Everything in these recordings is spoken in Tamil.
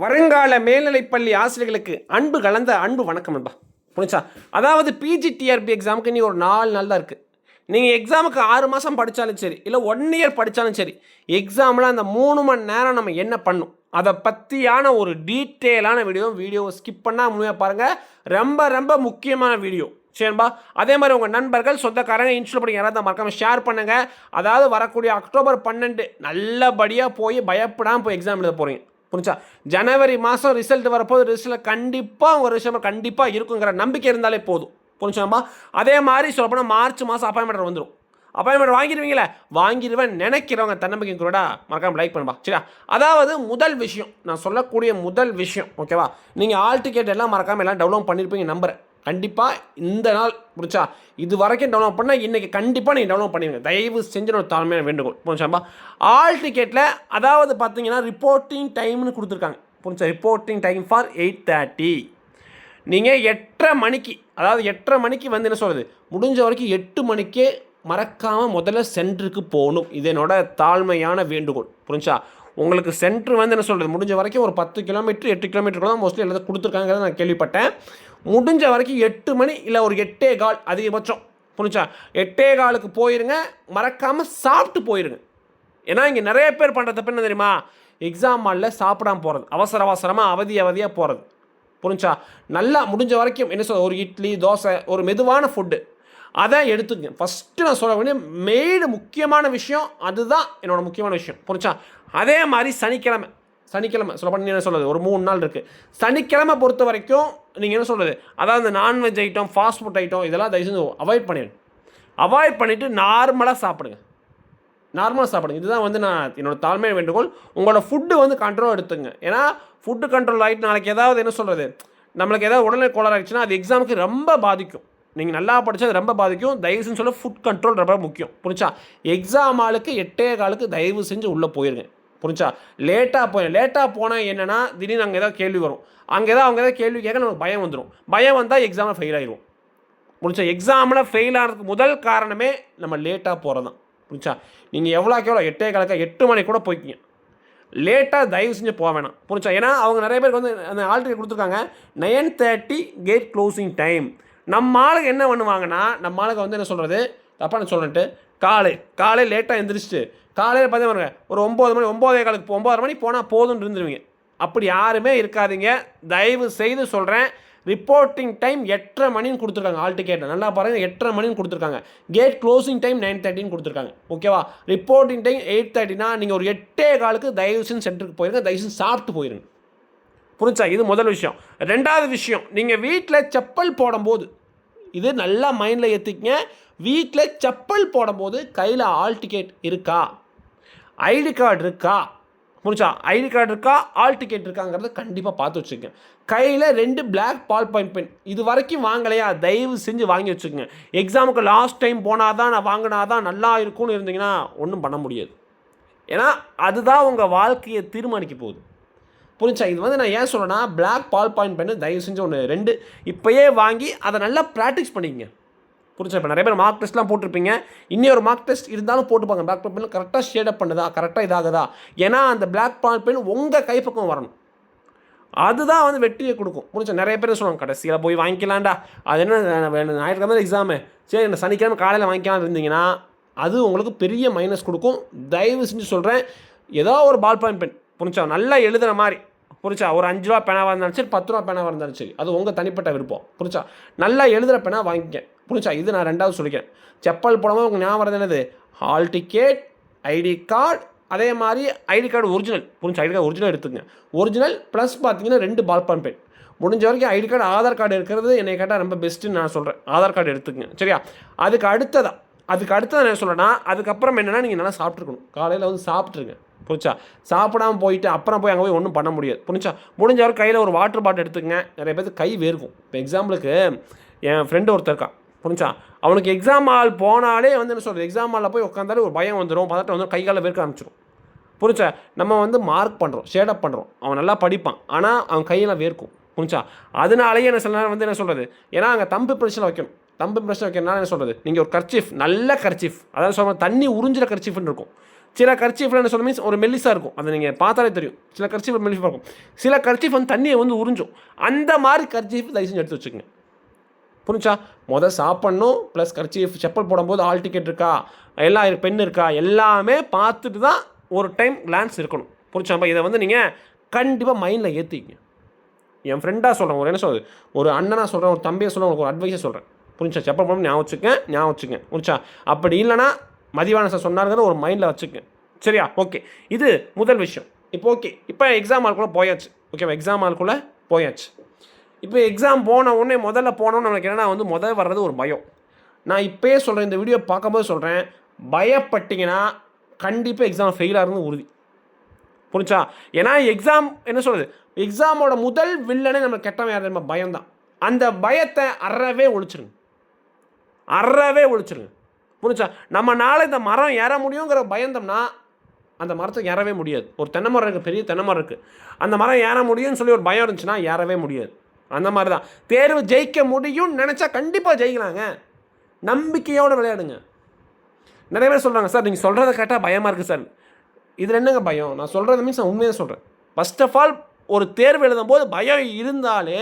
வருங்கால மேல்நிலைப்பள்ளி ஆசிரியர்களுக்கு அன்பு கலந்த அன்பு வணக்கம் நண்பா. புரிஞ்சா அதாவது பிஜிடிஆர்பி எக்ஸாமுக்கு இனி ஒரு நாலு நாள் தான் இருக்குது நீங்கள் எக்ஸாமுக்கு ஆறு மாதம் படித்தாலும் சரி இல்லை ஒன் இயர் படித்தாலும் சரி எக்ஸாமில் அந்த மூணு மணி நேரம் நம்ம என்ன பண்ணும்? அதை பற்றியான ஒரு டீட்டெயிலான வீடியோ வீடியோவை ஸ்கிப் பண்ணால் முழுமையாக பாருங்கள் ரொம்ப ரொம்ப முக்கியமான வீடியோ சரின்பா அதே மாதிரி உங்கள் நண்பர்கள் சொந்தக்காரங்க இன்ஸ்டால் பண்ணி யாராவது மறக்காம ஷேர் பண்ணுங்கள் அதாவது வரக்கூடிய அக்டோபர் பன்னெண்டு நல்லபடியாக போய் பயப்படாமல் போய் எக்ஸாம் எழுத போகிறீங்க புரிஞ்சா? ஜனவரி மாதம் ரிசல்ட் வரப்போது ரிசல்ட் கண்டிப்பாக உங்கள் ரிசல்ட் கண்டிப்பாக இருக்குங்கிற நம்பிக்கை இருந்தாலே போதும். புரிஞ்சாம்பா அதே மாதிரி சொல்லப்போனால் மார்ச் மாதம் அப்பாயின்மெண்ட் வந்துடும் அப்பாயின்மெண்ட் வாங்கிடுவீங்களே வாங்கிடுவேன் நினைக்கிறவங்க தன்னம்பிக்கை கூட மறக்காம லைக் பண்ணுப்பா. சரியா? அதாவது முதல் விஷயம் நான் சொல்லக்கூடிய முதல் விஷயம் ஓகேவா நீங்கள் ஆல் டிக்கெட் எல்லாம் மறக்காமல் எல்லாம் டவுன்லோட் பண்ணியிருப்பீங்க நம்புறேன். கண்டிப்பாக இந்த நாள் புரிஞ்சா இது வரைக்கும் டவுன்லோட் பண்ணால் இன்றைக்கி கண்டிப்பாக நீங்கள் டவுன்லோட் பண்ணிடுங்க தயவு செஞ்சு ஒரு தாழ்மையான வேண்டுகோள் புரிஞ்சாம்பா ஆல் டிக்கெட்டில் அதாவது பார்த்தீங்கன்னா ரிப்போர்ட்டிங் டைம்னு கொடுத்துருக்காங்க. புரிஞ்சா reporting time for eight thirty நீங்கள் எட்டரை மணிக்கு அதாவது எட்டரை மணிக்கு வந்து என்ன சொல்கிறது முடிஞ்ச வரைக்கும் எட்டு மணிக்கே மறக்காமல் முதல்ல சென்டருக்கு போகணும். இது என்னோட தாழ்மையான வேண்டுகோள் புரிஞ்சா உங்களுக்கு சென்ட்ரு வந்து என்ன சொல்கிறது முடிஞ்ச வரைக்கும் ஒரு பத்து கிலோமீட்டர் எட்டு கிலோமீட்டர் தான் மோஸ்ட்லி எல்லாத்தையும் கொடுத்துருக்காங்கிறத நான் கேள்விப்பட்டேன். முடிஞ்ச வரைக்கும் எட்டு மணி இல்லை ஒரு எட்டே கால் அதிகபட்சம். புரிஞ்சா? எட்டே காலுக்கு போயிருங்க மறக்காமல் சாப்பிட்டு போயிருங்க. ஏன்னா இங்கே நிறைய பேர் பண்ணுற தப்பு என்ன தெரியுமா? எக்ஸாம் ஹாலில் சாப்பிடாம போகிறது அவசர அவசரமாக அவதி அவதியாக போகிறது புரிஞ்சா? நல்லா முடிஞ்ச வரைக்கும் என்ன சொல் ஒரு இட்லி தோசை ஒரு மெதுவான ஃபுட்டு அதை எடுத்துக்கங்க ஃபஸ்ட்டு நான் சொல்ல வேண்டிய மெயின் முக்கியமான விஷயம் அதுதான் என்னோடய முக்கியமான விஷயம். புரிஞ்சா? அதே மாதிரி சனிக்கிழமை. சனிக்கிழமை சொல்ல பண்ணி என்ன சொல்கிறது ஒரு மூணு நாள் இருக்குது சனிக்கிழமை பொறுத்த வரைக்கும் நீங்கள் என்ன சொல்கிறது அதாவது இந்த non veg item fast food item இதெல்லாம் தயவு செஞ்சு அவாய்ட் பண்ணிடுங்க அவாய்ட் பண்ணிவிட்டு நார்மலாக சாப்பிடுங்க. நார்மலாக சாப்பிடுங்க. இதுதான் வந்து நான் என்னோடய தாழ்மையை வேண்டுகோள். உங்களோட ஃபுட்டு வந்து கண்ட்ரோல் எடுத்துங்க. ஏன்னா ஃபுட்டு கண்ட்ரோல் ஆகிட்டு நாளைக்கு ஏதாவது என்ன சொல்கிறது நம்மளுக்கு ஏதாவது உடல்நிலை கோளாறு ஆகிடுச்சுன்னா அது எக்ஸாமுக்கு ரொம்ப பாதிக்கும். நீங்கள் நல்லா படித்தா அது ரொம்ப பாதிக்கும். தயவு செஞ்சு சொல்ல ஃபுட் கண்ட்ரோல் ரொம்ப முக்கியம். புரிச்சா எக்ஸாம் ஆளுக்கு எட்டே காலுக்கு தயவு செஞ்சு உள்ளே போயிருங்க. புரிஞ்சா? லேட்டாக போய் லேட்டாக போனால் என்னென்னா திடீர்னு அங்கே ஏதாவது கேள்வி வரும். அங்கே ஏதாவது அவங்க ஏதாவது கேள்வி கேட்க நமக்கு பயம் வந்துடும் பயம் வந்தால் எக்ஸாமில் ஃபெயில் ஆயிடுவோம் புரிஞ்சா? எக்ஸாமில் ஃபெயில் ஆனதுக்கு முதல் காரணமே நம்ம லேட்டாக போகிறது தான் புரிஞ்சா நீங்கள் எவ்வளோக்கு எவ்வளோ எட்டே கணக்கா எட்டு மணி கூட போய்க்கிங்க. லேட்டாக தயவு செஞ்சு போக வேணாம். புரிஞ்சா? ஏன்னா அவங்க நிறைய பேருக்கு வந்து அந்த ஆல்ரெடி கொடுத்துருக்காங்க. Nine thirty gate closing time நம்ம ஆளுக்கு என்ன பண்ணுவாங்கன்னா நம்ம ஆளுக்கு வந்து என்ன சொல்கிறது தப்பாக நான் சொல்லிட்டு காலை காலை லேட்டாக எந்திரிச்சிட்டு காலையில் பார்த்தீங்கன்னா ஒரு ஒம்பது மணி ஒம்பதே காலுக்கு ஒம்பதரை மணி போனால் போதும்னு இருந்துருவீங்க. அப்படி யாருமே இருக்காதீங்க. தயவு செய்து சொல்கிறேன் ரிப்போர்ட்டிங் டைம் எட்டரை மணின்னு கொடுத்துருக்காங்க ஆல் கேட்டை நல்லா பாருங்கள் எட்டரை மணின்னு கொடுத்துருக்காங்க. கேட் க்ளோசிங் டைம் நைன் தேர்ட்டின்னு கொடுத்துருக்காங்க. ஓகேவா ரிப்போர்ட்டிங் டைம் எயிட் தேர்ட்டினா நீங்கள் ஒரு எட்டே காலுக்கு தயவு சென்டருக்கு போயிருங்க தயவு செஞ்சு சாப்பிட்டு போயிருங்க. புரிஞ்சா? இது முதல் விஷயம். ரெண்டாவது விஷயம் நீங்கள் வீட்டில் செப்பல் போடும்போது இது நல்லா மைண்டில் ஏற்றிக்கங்க வீட்டில் செப்பல் போடும்போது கையில் ஆல் டிக்கெட் இருக்கா? ஐடி கார்டு இருக்கா? முடிச்சா ஐடி கார்டு இருக்கா? ஆல் டிக்கெட் இருக்காங்கிறத கண்டிப்பாக பார்த்து வச்சுக்கோங்க. கையில் ரெண்டு பிளாக் பால் பாயிண்ட் பென் இது வரைக்கும் வாங்கலையா? தயவு செஞ்சு வாங்கி வச்சுக்கோங்க. எக்ஸாமுக்கு லாஸ்ட் டைம் போனால் தான் நான் வாங்கினா தான் நல்லா இருக்கும்னு இருந்தீங்கன்னா ஒன்றும் பண்ண முடியாது. ஏன்னா அதுதான் உங்கள் வாழ்க்கையை தீர்மானிக்க போகுது. புரிஞ்சா? இது வந்து நான் ஏன் சொல்கிறேன்னா பிளாக் பால் பாயிண்ட் பென்னு தயவு செஞ்சு ஒன்று ரெண்டு இப்போயே வாங்கி அதை நல்லா ப்ராக்டிஸ் பண்ணிக்கங்க. புரிஞ்சா இப்போ நிறைய பேர் மார்க் டெஸ்ட்லாம் போட்டிருப்பீங்க. ஒரு மார்க் டெஸ்ட் இருந்தாலும் போட்டுப்பாங்க. பிளாக் பால் பென் கரெக்டாக ஷேடப் பண்ணுதா? கரெக்டாக இதாகுதா? ஏன்னா அந்த பிளாக் பால் பென் உங்கள் கைப்பக்கம் வரணும். அதுதான் வந்து வெற்றியை கொடுக்கும். புரிஞ்சா நிறைய பேர் சொல்லுவாங்க கடைசியில் போய் வாங்கிக்கலாம்டா. அது என்ன ஞாயிற்றுக்கிழமை எக்ஸாமு சரி இந்த சனிக்கிழமை காலையில் வாங்கிக்கலாம் இருந்தீங்கன்னா அது உங்களுக்கு பெரிய மைனஸ் கொடுக்கும். தயவு செஞ்சு சொல்கிறேன் ஏதோ ஒரு பால் பாயிண்ட் பென் புரிஞ்சா நல்லா எழுதுகிற மாதிரி. புரிச்சா ஒரு அஞ்சு ரூபா பேனாவாக இருந்தாலும் சரி பத்து ரூபா பேனாவாக இருந்தாலும் சரி அது உங்கள் தனிப்பட்ட விருப்பம். புரிச்சா நல்லா எழுதுகிற பேனா வாங்கிக்க புரிஞ்சா? இது நான் ரெண்டாவது சொல்லிக்கிறேன். செப்பல் போடாமல் உங்களுக்கு ஞாபகம் வரது என்னது? ஹால் டிக்கெட் ஐடி கார்டு அதே மாதிரி ஐடி கார்டு ஒரிஜினல் புரிஞ்சு? ஐடி கார்டு ஒரிஜினல் எடுத்துங்க ஒரிஜினல் ப்ளஸ் பார்த்தீங்கன்னா ரெண்டு பால் பாயிண்ட் பென் முடிஞ்ச வரைக்கும் ஐடி கார்டு ஆதார் கார்டு இருக்கிறது என்னை கேட்டால் ரொம்ப பெஸ்ட்டுன்னு நான் சொல்கிறேன் ஆதார் கார்டு எடுத்துக்கங்க. சரியா? அதுக்கு அடுத்ததான் அதுக்கு அடுத்ததான் நான் சொல்கிறேன்னா அதுக்கப்புறம் என்னென்னா நீங்கள் நல்லா சாப்பிட்ருக்கணும் காலையில் வந்து சாப்பிட்ருங்க புரிச்சா சாப்பிடாம போயிட்டு அப்புறம் போய் அங்கே போய் ஒன்றும் பண்ண முடியாது. புரிஞ்சா? முடிஞ்ச வரைக்கும் கையில் ஒரு வாட்டர் பாட்டில் எடுத்துக்கங்க. நிறைய பேர் கை வேர்க்கும். இப்போ எக்ஸாம்பிளுக்கு என் ஃப்ரெண்டு ஒருத்தர் இருக்கான். புரிஞ்சா அவனுக்கு எக்ஸாம் ஹால் போனாலே வந்து என்ன சொல்கிறது எக்ஸாம் ஹாலில் போய் உட்காந்தாலே ஒரு பயம் வந்துடும் பதட்டம் வந்துடும் கை காலில் வேர்க்க ஆரம்பிச்சிடும் புரிஞ்சா நம்ம வந்து மார்க் பண்ணுறோம் ஷேடப் பண்ணுறோம் அவன் நல்லா படிப்பான். ஆனால் அவன் கையெல்லாம் வேர்க்கும். புரிஞ்சா அதனாலேயே என்ன சில நேரம் வந்து என்ன சொல்கிறது ஏன்னா அங்கே தம்பு பிரச்சனை வைக்கணும். தம்பு பிரச்சனை வைக்கிறனால என்ன சொல்கிறது நீங்கள் ஒரு கர்ச்சீஃப் நல்ல கர்ச்சீஃப் அதாவது சொல்கிறோம் தண்ணி உறிஞ்சிற கர்ச்சீஃப்னு இருக்கும். சில கர்ச்சீஃபில் என்ன சொல்ல மீன்ஸ் ஒரு மெல்லிஸாக இருக்கும். அதை நீங்கள் பார்த்தாலே தெரியும். சில கர்ச்சீஃப் மெல்லிஃபாக இருக்கும். சில கர்ச்சீஃப் வந்து தண்ணியை வந்து உறிஞ்சும். அந்த மாதிரி கர்ச்சீஃப் தயவு செஞ்சு எடுத்து வச்சுக்கோங்க. புரிஞ்சா? மொதல் சாப்பிட்ணும் ப்ளஸ் கடைச்சி செப்பல் போடும்போது ஆல் டிக்கெட் இருக்கா? எல்லா பெண் பென் இருக்கா? எல்லாமே பார்த்துட்டு தான் ஒரு டைம் கிளான்ஸ் இருக்கணும். புரிஞ்சாப்பா இதை வந்து நீங்கள் கண்டிப்பாக மைண்டில் ஏற்றிக்கிங்க என் ஃப்ரெண்டாக சொல்கிறேன் ஒரு என்ன சொல்கிறது ஒரு அண்ணனாக சொல்கிறேன் ஒரு தம்பியை சொல்கிறேன் உங்களுக்கு ஒரு அட்வைஸை சொல்கிறேன் புரிஞ்சா? செப்பல் போடணும் ஞாபகம் வச்சுக்கேன் ஞாபகம் வச்சுக்கேன் புரிஞ்சா? அப்படி இல்லைன்னா மதிவான சார் சொன்னாருங்கிற ஒரு மைண்டில் வச்சுக்கேன் சரியா? ஓகே இது முதல் விஷயம். இப்போ ஓகே இப்போ எக்ஸாம் ஆளுக்குள்ளே போயாச்சு. ஓகேவா எக்ஸாம் ஆளுக்குள்ளே போயாச்சு. இப்போ எக்ஸாம் போன உடனே முதல்ல போனோன்னு நமக்கு என்னென்னா வந்து முதல் வர்றது ஒரு பயம். நான் இப்போயே சொல்கிறேன் இந்த வீடியோ பார்க்கும்போது சொல்கிறேன் பயப்பட்டீங்கன்னா கண்டிப்பாக எக்ஸாம் ஃபெயில் ஆகிறது உறுதி. புரிஞ்சா? ஏன்னா எக்ஸாம் என்ன சொல்கிறது எக்ஸாமோட முதல் வில்லனே நம்ம கெட்டவன் யார் நம்ம பயம்தான். அந்த பயத்தை அறவே ஒழிச்சிருங்க. அறவே ஒழிச்சிருங்க. புரிஞ்சா? நம்ம நாளை இந்த மரம் ஏற முடியுங்கிற பயந்தோம்னா அந்த மரத்துக்கு ஏறவே முடியாது. ஒரு தென்னை மரம் இருக்குது பெரிய தென்னை மரம் இருக்குது அந்த மரம் ஏற முடியும்னு சொல்லி ஒரு பயம் இருந்துச்சுன்னா ஏறவே முடியாது. அந்த மாதிரி தான். தேர்வு ஜெயிக்க முடியும்னு நினச்சா கண்டிப்பாக ஜெயிக்கலாங்க. நம்பிக்கையோடு விளையாடுங்க. நிறைய பேர் சொல்கிறாங்க சார் நீங்கள் சொல்கிறத கேட்டால் பயமாக இருக்குது சார். இதில் என்னங்க பயம்? நான் சொல்கிறது மீன்ஸ் நான் உண்மையாக சொல்கிறேன் ஃபர்ஸ்ட் ஆஃப் ஆல் ஒரு தேர்வு எழுதும் போது பயம் இருந்தாலே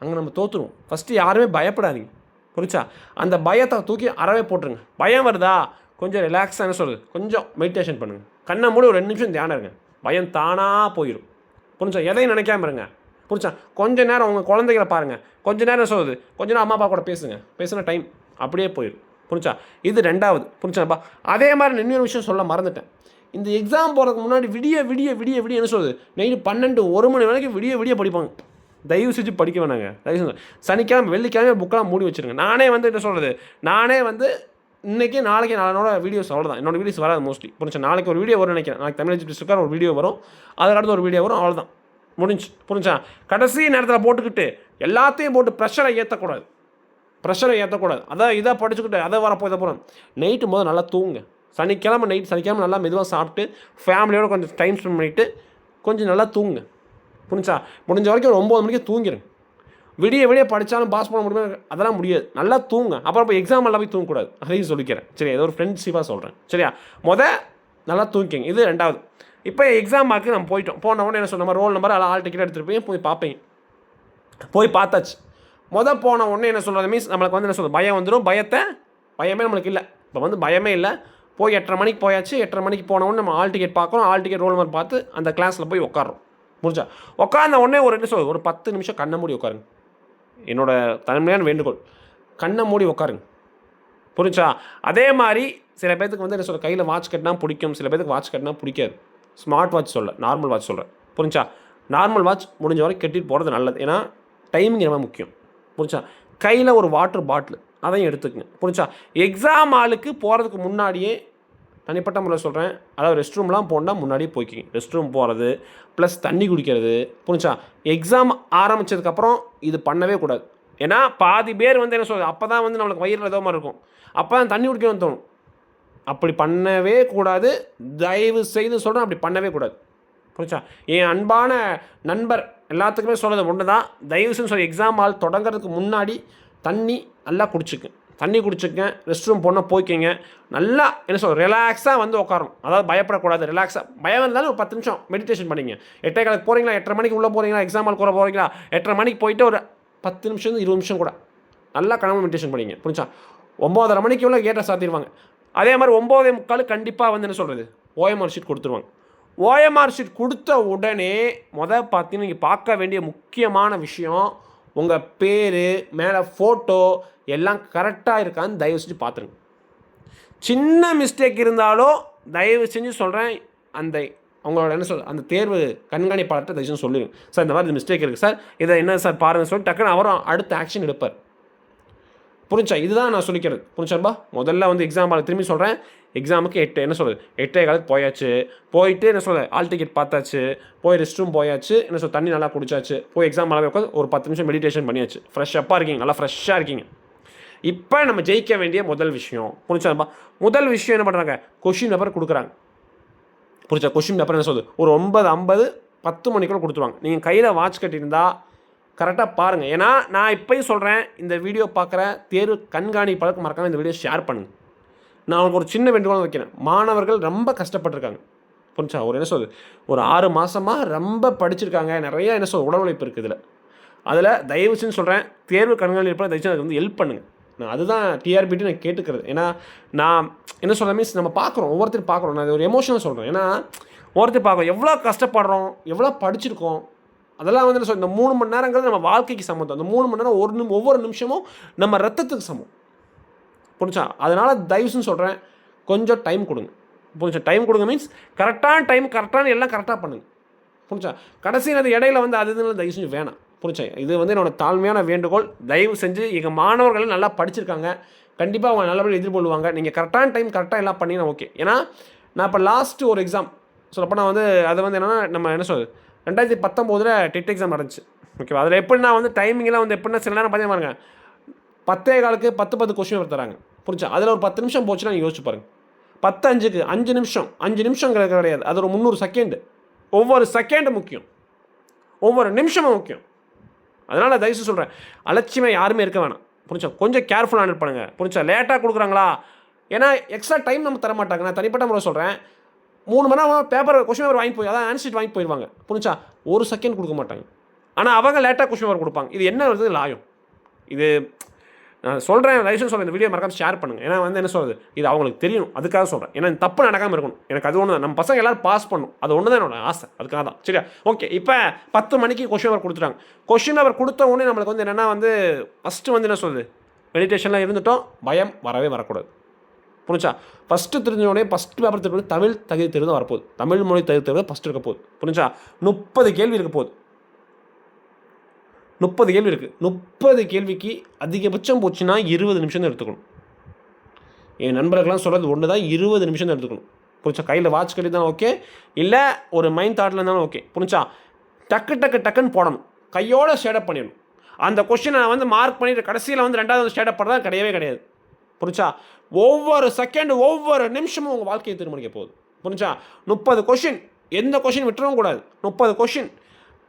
அங்கே நம்ம தோற்றுருவோம் ஃபஸ்ட்டு யாருமே பயப்படாதீங்க. புரிச்சா அந்த பயத்தை தூக்கி அறவே போட்டுருங்க. பயம் வருதா? கொஞ்சம் ரிலாக்ஸாக சொல்கிறது கொஞ்சம் மெடிடேஷன் பண்ணுங்கள் கண்ணை மூடி ஒரு ரெண்டு நிமிஷம் தியானம் இருங்க. பயம் தானாக போயிடும் புரிஞ்சா எதையும் நினைக்காம இருங்க. புரிச்சா கொஞ்ச நேரம் உங்கள் குழந்தைகளை பாருங்கள் கொஞ்ச நேரம் சொல்லுது கொஞ்ச நேரம் அம்மா அப்பா கூட பேசுங்க. பேசுன டைம் அப்படியே போயிடும். புரிச்சா இது ரெண்டாவது. புரிச்சாப்பா அதே மாதிரி இன்னொரு விஷயம் சொல்ல மறந்துட்டேன். இந்த எக்ஸாம் போகிறதுக்கு முன்னாடி விடிய விடிய விடிய விடிய என்ன சொல்லுது நைட்டு பன்னெண்டு ஒரு மணி வரைக்கும் விடிய விடிய படிப்பாங்க. தயவு செஞ்சு படிக்க வேணாங்க. தயவு செஞ்சு. சனிக்கிழமை வெள்ளிக்கிழமை புக்கெல்லாம் மூடி வச்சுருங்க. நானே வந்து என்ன சொல்கிறது நானே வந்து இன்றைக்கி நாளைக்கு நானோட வீடியோஸ் அவ்வளோதான் என்னோட வீடியோஸ் வராது மோஸ்ட்லி புரிஞ்சா? நாளைக்கு ஒரு வீடியோ வரும் நினைக்கிறேன். நாளைக்கு தமிழ் டிஸ்ட்ரிக்டாக ஒரு வீடியோ வரும். அதுக்கு அடுத்து ஒரு வீடியோ வரும். அவ்வளோதான் முடிஞ்சு புரிஞ்சா? கடைசி நேரத்தில் போட்டுக்கிட்டு எல்லாத்தையும் போட்டு ப்ரெஷரை ஏற்றக்கூடாது ப்ரெஷரை ஏற்றக்கூடாது அதான் இதை படிச்சுக்கிட்டு அதை வரப்போ இதை போகிறோம் நைட்டு முதல் நல்லா தூங்க. சனிக்கிழமை நைட் சனிக்கிழமை நல்லா மெதுவாக சாப்பிட்டு ஃபேமிலியோடு கொஞ்சம் டைம் ஸ்பெண்ட் பண்ணிவிட்டு கொஞ்சம் நல்லா தூங்குங்க புரிஞ்சா? முடிஞ்ச வரைக்கும் ஒரு ஒம்பது மணிக்கு தூங்கிடுங்க விடிய விடிய படித்தாலும் பாஸ் பண்ண முடியுமா? அதெல்லாம் முடியாது. நல்லா தூங்க. அப்புறம் இப்போ எக்ஸாம் எல்லாம் போய் தூங்கக்கூடாது. அதையும் சொல்லிக்கிறேன். சரி ஏதோ ஒரு ஃப்ரெண்ட்ஷிப்பாக சொல்கிறேன் சரியா? முத நல்லா தூங்கிங்க இது ரெண்டாவது. இப்போ எக்ஸாம் மார்க்கு நம்ம போயிட்டோம். போன உடனே என்ன சொன்ன ரோல் நம்பர் அதெல்லாம் ஆல் டிக்கெட் எடுத்துகிட்டு போய் போய் பார்ப்பேன். போய் பார்த்தாச்சு. மொதல் போன உடனே என்ன சொல்கிறது மீன்ஸ் நம்மளுக்கு வந்து என்ன சொல்கிறது பயம் வந்துடும் பயத்தை பயமே நம்மளுக்கு இல்லை. இப்போ வந்து பயமே இல்லை. போய் எட்டரை மணிக்கு போயாச்சு. எட்டரை மணிக்கு போன நம்ம ஆல் டிக்கெட் பார்க்குறோம் ஆல் டிக்கெட் ரோல் நம்பர் பார்த்து அந்த கிளாஸில் போய் உட்காரோம் முடிஞ்சா உட்காந்த உடனே ஒரு என்ன சொல்றது? ஒரு பத்து நிமிஷம் கண்ணை மூடி உட்காருங்க என்னோட தன்மையான வேண்டுகோள். கண்ணை மூடி உட்காருங்க புரிஞ்சா? அதே மாதிரி சில பேர்த்துக்கு வந்து என்ன சொல்ற கையில் வாட்ச் கட்டினா பிடிக்கும். சில பேர்த்துக்கு வாட்ச் கட்டினா பிடிக்காது. ஸ்மார்ட் வாட்ச் சொல்ல நார்மல் வாட்ச் சொல்கிறேன் புரிஞ்சா? நார்மல் வாட்ச் முடிஞ்ச வரைக்கும் கெட்டிட்டு போகிறது நல்லது. ஏன்னா டைமிங் ரொம்ப முக்கியம். புரிஞ்சா? கையில் ஒரு வாட்டர் பாட்டில் அதையும் எடுத்துக்கங்க. புரிஞ்சா? எக்ஸாம் ஆளுக்கு போகிறதுக்கு முன்னாடியே தனிப்பட்ட முறையில் சொல்கிறேன் அதாவது ரெஸ்ட் ரூம்லாம் போனால் முன்னாடியே போய்க்கிங்க. ரெஸ்ட் ரூம் போகிறது ப்ளஸ் தண்ணி குடிக்கிறது புரிஞ்சா? எக்ஸாம் ஆரம்பித்ததுக்கப்புறம் இது பண்ணவே கூடாது. ஏன்னா பாதி பேர் வந்து என்ன சொல்கிறது அப்போ தான் வந்து நம்மளுக்கு வயிறு ஏதோ மாதிரி இருக்கும். அப்போ தான் தண்ணி குடிக்கணும்னு தோணும். அப்படி பண்ணவே கூடாது. தயவு செய்து சொல்கிறேன் அப்படி பண்ணவே கூடாது. புரிச்சா என் அன்பான நண்பர் எல்லாத்துக்குமே சொல்கிறது ஒன்று தான் தயவு செஞ்சு சொல்லி எக்ஸாம் ஆள் தொடங்குறதுக்கு முன்னாடி தண்ணி நல்லா குடிச்சுக்க. தண்ணி குடிச்சுக்க ரெஸ்ட் ரூம் போனால் போய்க்கிங்க. நல்லா என்ன சொல்ற ரிலாக்ஸாக வந்து உட்காரணும் அதாவது பயப்படக்கூடாது ரிலாக்ஸாக பயம் இருந்தாலும் ஒரு பத்து நிமிஷம் மெடிடேஷன் பண்ணிங்க எட்டே காலுக்கு போகிறீங்களா எட்டரை மணிக்கு உள்ளே போகிறீங்களா எக்ஸாம் ஆள் கூட போகிறீங்களா எட்டரை மணிக்கு போயிட்டு ஒரு பத்து நிமிஷம் இருபது நிமிஷம் கூட. நல்லா கனவு மெடிடேஷன் பண்ணிங்க புரிஞ்சா ஒம்போதரை மணிக்கு உள்ள கேட்டை சாத்திடுவாங்க. அதே மாதிரி ஒம்போதே முக்கால் கண்டிப்பாக வந்து என்ன சொல்கிறது ஓஎம்ஆர் ஷீட் கொடுத்துருவாங்க. ஓஎம்ஆர் ஷீட் கொடுத்த உடனே மொதல் பார்த்தீங்கன்னா நீங்கள் பார்க்க வேண்டிய முக்கியமான விஷயம் உங்கள் பேர் மேலே ஃபோட்டோ எல்லாம் கரெக்டாக இருக்கான்னு தயவு செஞ்சு பார்த்துருங்க சின்ன மிஸ்டேக் இருந்தாலும் தயவு செஞ்சு சொல்கிறேன் அந்த அவங்களோட என்ன சொல் அந்த தேர்வு கண்காணிப்பாளர்கிட்ட தயவு செஞ்சு சொல்லுங்க சார் இந்த மாதிரி மிஸ்டேக் இருக்குது சார் இதை என்ன சார் பாருங்கள் சொல்லி டக்குன்னு அவரும் அடுத்த ஆக்ஷன் எடுப்பார். புரிஞ்சா? இதுதான் நான் சொல்லிக்கிறது. புரிஞ்சாப்பா முதல்ல வந்து எக்ஸாம் திரும்பி சொல்கிறேன் எக்ஸாமுக்கு எட்டு என்ன சொல்கிறது எட்டே காலத்துக்கு போயாச்சு. போயிட்டு என்ன சொல்கிறது ஆல் டிக்கெட் பார்த்தாச்சு. போய் ரெஸ்ட் ரூம் போயாச்சு. என்ன சொல் தண்ணி நல்லா குடிச்சாச்சு. போய் எக்ஸாம் நல்லா உட்காந்து ஒரு பத்து நிமிஷம் மெடிடேஷன் பண்ணியாச்சு. ஃப்ரெஷ்ஷப்பாக இருக்கீங்க. நல்லா ஃப்ரெஷ்ஷாக இருக்கீங்க. இப்போ நம்ம ஜெயிக்க வேண்டிய முதல் விஷயம். புரிஞ்சாப்பா முதல் விஷயம் என்ன பண்ணுறாங்க கொஷின் பேப்பர் கொடுக்குறாங்க. புரிச்சா கொஷின் பேப்பர் என்ன சொல்லுது ஒரு ஒன்பது ஐம்பது பத்து மணிக்குள்ளே கொடுத்துருவாங்க. நீங்கள் கையில் வாட்ச் கட்டியிருந்தால் கரெக்டாக பாருங்கள் ஏன்னா நான் இப்போயும் சொல்கிறேன் இந்த வீடியோ பார்க்குற தேர்வு கண்காணிப்பாளருக்கு மறக்காமல் இந்த வீடியோ ஷேர் பண்ணுங்கள் நான் அவங்களுக்கு ஒரு சின்ன வேண்டுகோள் வைக்கிறேன். மாணவர்கள் ரொம்ப கஷ்டப்பட்டிருக்காங்க. புரிஞ்சா ஒரு என்ன சொல்றது? ஒரு ஆறு மாதமாக ரொம்ப படிச்சிருக்காங்க. நிறைய என்ன சொல் உடல் உழைப்பு இருக்குது இதில். அதில் தயவு செஞ்சு சொல்கிறேன் தேர்வு கண்காணி இருப்ப தயவு செஞ்சு அதுக்கு வந்து ஹெல்ப் பண்ணுங்கள் நான் அதுதான் டிஆர்பிட்டு நான் கேட்டுக்கிறது. ஏன்னா நான் என்ன சொல்கிற மீன்ஸ் நம்ம பார்க்குறோம் ஒவ்வொருத்தரும் பார்க்குறோம் நான் இது ஒரு எமோஷனல் சொல்கிறேன் ஏன்னா ஒருத்தர் பார்க்குறோம் எவ்வளோ கஷ்டப்படுறோம் எவ்வளோ படிச்சிருக்கோம் அதெல்லாம் வந்து என்ன இந்த மூணு மணி நேரங்கிறது நம்ம வாழ்க்கைக்கு சம்மந்தம். அந்த மூணு மணி நேரம் ஒரு நிமிஷம் ஒவ்வொரு நிமிஷமும் நம்ம ரத்தத்துக்கு சமம். புரிஞ்சா? அதனால் தயவுசுன்னு சொல்கிறேன் கொஞ்சம் டைம் கொடுங்க. புரிஞ்சா? டைம் கொடுங்க மீன்ஸ் கரெக்டான டைம் கரெக்டான எல்லாம் கரெக்டாக பண்ணுங்க. புரிஞ்சா? கடைசி அது இடையில வந்து அது இதுன்னு தயவு செஞ்சு வேணாம். புரிஞ்சா? இது வந்து என்னோட தாழ்மையான வேண்டுகோள். தயவு செஞ்சு எங்கள் மாணவர்கள் நல்லா படிச்சிருக்காங்க. கண்டிப்பாக அவங்க நல்லபடியாக எதிர்கொள்வாங்க. நீங்கள் கரெக்டான டைம் கரெக்டாக எல்லாம் பண்ணினா ஓகே ஏன்னா நான் இப்போ லாஸ்ட்டு ஒரு எக்ஸாம் சொல்லப்போ நான் வந்து அது வந்து என்னென்னா நம்ம என்ன சொல்கிறது ரெண்டாயிரத்தி பத்தொம்போதில் டெட் எக்ஸாம் நடந்துச்சு. ஓகேவா அதில் எப்படின்னா வந்து டைமிங்லாம் வந்து எப்படின்னா சில நேரம் பார்த்தீங்கன்னா பாருங்க பத்தே காலுக்கு பத்து பத்து கொஸ்டின் தராங்க. புரிஞ்சா? அதில் ஒரு பத்து நிமிஷம் போச்சுன்னா நீங்க யோசிச்சு பாருங்கள் பத்து அஞ்சுக்கு அஞ்சு நிமிஷம். அஞ்சு நிமிஷம் கிடையாது. அது ஒரு முந்நூறு செகண்டு ஒவ்வொரு செகண்டு முக்கியம். ஒவ்வொரு நிமிஷமும் முக்கியம். அதனால் தயவுசு சொல்கிறேன் அலட்சியமாக யாருமே இருக்க வேணாம். புரிஞ்சா? கொஞ்சம் கேர்ஃபுல்லாக இருப்பானுங்க புரிஞ்சா? லேட்டாக கொடுக்குறாங்களா? ஏன்னா எக்ஸ்ட்ரா டைம் நம்ம தர மாட்டாங்க நான் தனிப்பட்ட முறை சொல்கிறேன் மூணு மணி நேரம் பேப்பர் கொஷின் பேப்பர் வாங்கி போய் அதான் ஆன்சர் வாங்கி போயிடுவாங்க. புரிஞ்சா ஒரு செகண்ட் கொடுக்க மாட்டாங்க. ஆனால் அவங்க லேட்டாக கொஷின் பேப்பர் கொடுப்பாங்க. இது என்ன வருது? லாயம். இது நான் சொல்கிறேன் தயவுசெய்து சொல்கிறேன் இந்த வீடியோ மறக்காம ஷேர் பண்ணுங்கள் ஏன்னா வந்து என்ன சொல்கிறது இது அவங்களுக்கு தெரியணும். அதுக்காக சொல்கிறேன் ஏன்னா தப்பு நடக்காமல் இருக்கணும். எனக்கு அது ஒன்று தான் நம்ம பசங்க எல்லாரும் பாஸ் பண்ணணும். அது ஒன்று தான் என்னோட ஆசை. அதுக்காக தான். சரியா? ஓகே இப்போ பத்து மணிக்கு கொஷின் பேப்பர் கொடுத்துட்டாங்க. கொஷின் பேப்பர் கொடுத்த உடனே நம்மளுக்கு வந்து என்னென்னா வந்து ஃபஸ்ட்டு வந்து என்ன சொல்லுது மெடிடேஷனில் இருந்துட்டோம். பயம் வரவே வரக்கூடாது. புரிஞ்சா ஃபஸ்ட்டு தெரிஞ்சவொடனே ஃபஸ்ட்டு பேப்பர் தெரிஞ்சு தமிழ் தகுதி தெரிந்து வரப்போகுது. தமிழ் மொழி தகுதி தெரிந்து ஃபஸ்ட்டு இருக்க போகுது. புரிஞ்சா முப்பது கேள்வி இருக்க போகுது. முப்பது கேள்வி இருக்குது முப்பது கேள்விக்கு அதிகபட்சம் போச்சுன்னா இருபது நிமிஷம் தான் எடுத்துக்கணும். என் நண்பர்கள்லாம் சொல்கிறது ஒன்று தான் இருபது நிமிஷம் தான் எடுத்துக்கணும். புரிஞ்சா கையில் வாட்ச் கட்டி தான் ஓகே இல்லை ஒரு மைண்ட் தாட்டில் இருந்தாலும் ஓகே புரிஞ்சா டக்கு டக்கு டக்குன்னு போடணும். கையோட ஷேடப் பண்ணிடணும். அந்த கொஷினை வந்து மார்க் பண்ணிட்டு கடைசியில் வந்து ரெண்டாவது ஷேடப் பண்ணுறது கிடையவே கிடையாது. புரிஞ்சா? ஒவ்வொரு செகண்ட் ஒவ்வொரு நிமிஷமும் உங்கள் வாழ்க்கையை தீர்மானிக்க போகுது. புரிஞ்சா? முப்பது கொஷின் எந்த கொஷின் விட்டுறவும் கூடாது. முப்பது கொஷின்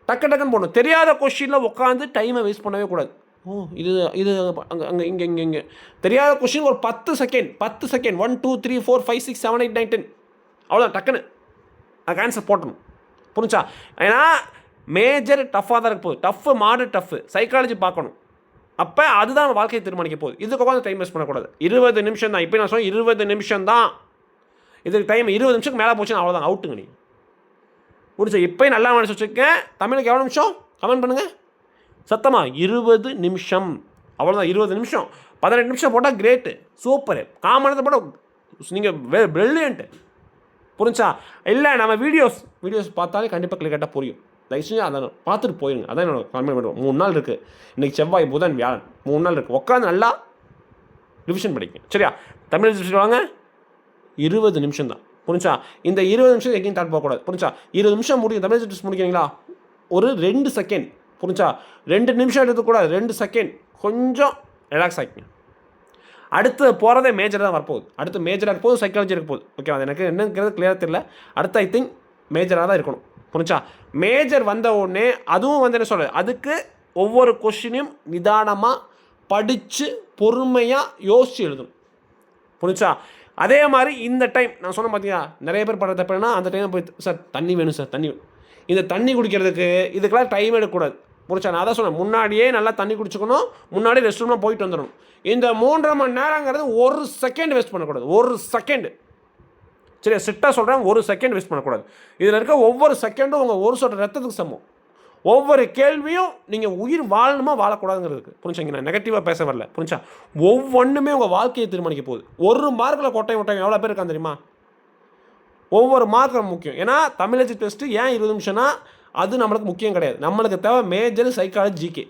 டக்கு டக்குன்னு போடணும். தெரியாத கொஷினில் உட்காந்து டைமை வேஸ்ட் பண்ணவே கூடாது. ஓ இது இது அங்கே அங்கே இங்கே இங்கே இங்கே. தெரியாத கொஷின் ஒரு பத்து செகண்ட் பத்து second one two three four five six seven eight nine ten அவ்வளோதான் டக்குன்னு. அதுக்கு ஆன்சர் போட்டணும். புரிஞ்சா? ஏன்னா மேஜர் டஃப்பாக தான் இருக்க போகுது. டஃப்பு மாடு டஃப்பு சைக்காலஜி பார்க்கணும். அப்போ அதுதான் வாழ்க்கையை தீர்மானிக்க போகுது. இதுக்கு உட்காந்து டைம் வேஸ்ட் பண்ணக்கூடாது. இருபது நிமிஷம் தான். இப்போ நான் சொன்னேன் இருபது நிமிஷம் தான். இதுக்கு டைம் இருபது நிமிஷத்துக்கு மேலே போச்சுன்னா அவ்வளோதான் அவுட்டுங்க நீ. முடிச்ச இப்போயும் நல்லா மனசு வச்சுருக்கேன். தமிழுக்கு எவ்வளோ நிமிஷம்? கமெண்ட் பண்ணுங்கள் சத்தமாக இருபது நிமிஷம். அவ்வளோதான் இருபது நிமிஷம். பதினெட்டு நிமிஷம் போட்டால் கிரேட்டு சூப்பரு காமனத்தை போட நீங்கள் வெ புரிஞ்சா இல்லை நம்ம வீடியோஸ் வீடியோஸ் பார்த்தாலே கண்டிப்பாக கிளிக்கட்டாக புரியும். தயவு செஞ்சு அதை பார்த்துட்டு போயிருங்க. அதான் என்னோட கன்மெண்ட் பண்ணுவோம் மூணு நாள் இருக்குது இன்றைக்கி செவ்வாய் புதன் வியாழன். மூணு நாள் இருக்குது உட்காந்து நல்லா ரிவிஷன் படிக்கும் சரியா? தமிழ் ரிவிஷன் வாங்க. இருபது நிமிஷம் தான். புரிஞ்சா? இந்த இருபது நிமிஷம் எங்கேயும் தாட் போகக்கூடாது. புரிஞ்சா? இருபது நிமிஷம் முடியும் தமிழ் டெஸ்ட் முடிக்கிறீங்களா? ஒரு ரெண்டு செகண்ட் புரிஞ்சா? ரெண்டு நிமிஷம் எடுத்துக்கூடாது. ரெண்டு செகண்ட் கொஞ்சம் ரிலாக்ஸ் ஆகிக்கங்க அடுத்து போகிறதே மேஜர் தான் வரப்போகுது. அடுத்து மேஜராக இருக்க போது சைக்காலஜி இருக்க போகுது. ஓகே அது எனக்கு என்னங்கிறது கிளியராக தெரியல. அடுத்து ஐ திங்க் மேஜராக தான் இருக்கணும். புரிஞ்சா? மேஜர் வந்த உடனே அதுவும் வந்து என்ன சொல்கிறது அதுக்கு ஒவ்வொரு கொஷினையும் நிதானமாக படித்து பொறுமையாக யோசித்து எழுதணும். புரிஞ்சா? அதே மாதிரி இந்த டைம் நான் சொன்ன பார்த்தீங்களா நிறைய பேர் பண்ணுற தப்பு என்னன்னா அந்த டைம் போய் சார் தண்ணி வேணும் சார் தண்ணி வேணும்." இந்த தண்ணி குடிக்கிறதுக்கு இதுக்கெல்லாம் டைம் எடுக்கக்கூடாது. புரிச்சா நான் அதான் சொன்னேன் முன்னாடியே நல்லா தண்ணி குடிச்சுக்கணும் முன்னாடி ரெஸ்ட் ரூம்லாம் போயிட்டு வந்துடணும். இந்த மூன்றரை மணி நேரங்கிறது ஒரு செகண்ட் வேஸ்ட் பண்ணக்கூடாது. ஒரு செகண்டு சரி சிட்டாக சொல்கிறேன் ஒரு செகண்ட் வேஸ்ட் பண்ணக்கூடாது. இதில் இருக்க ஒவ்வொரு செகண்டும் உங்கள் ஒரு சொல்கிற ரத்தத்துக்கு சமம். ஒவ்வொரு கேள்வியும் நீங்கள் உயிர் வாழணுமா வாழக்கூடாதுங்கிறதுக்கு. புரிஞ்சுங்க நான் நெகட்டிவாக பேச வரல. புரிஞ்சா ஒவ்வொன்றுமே உங்கள் வாழ்க்கையை தீர்மானிக்க போகுது. ஒரு மார்க்கில் கொட்டை விட்டாங்க எவ்வளோ பேர் இருக்கான் தெரியுமா? ஒவ்வொரு மார்க்கும் முக்கியம். ஏன்னா தமிழச்சி டெஸ்ட்டு ஏன் இருபது நிமிஷம்னா அது நம்மளுக்கு முக்கியம் கிடையாது. நம்மளுக்கு தேவை மேஜர் சைக்காலஜி ஜிகே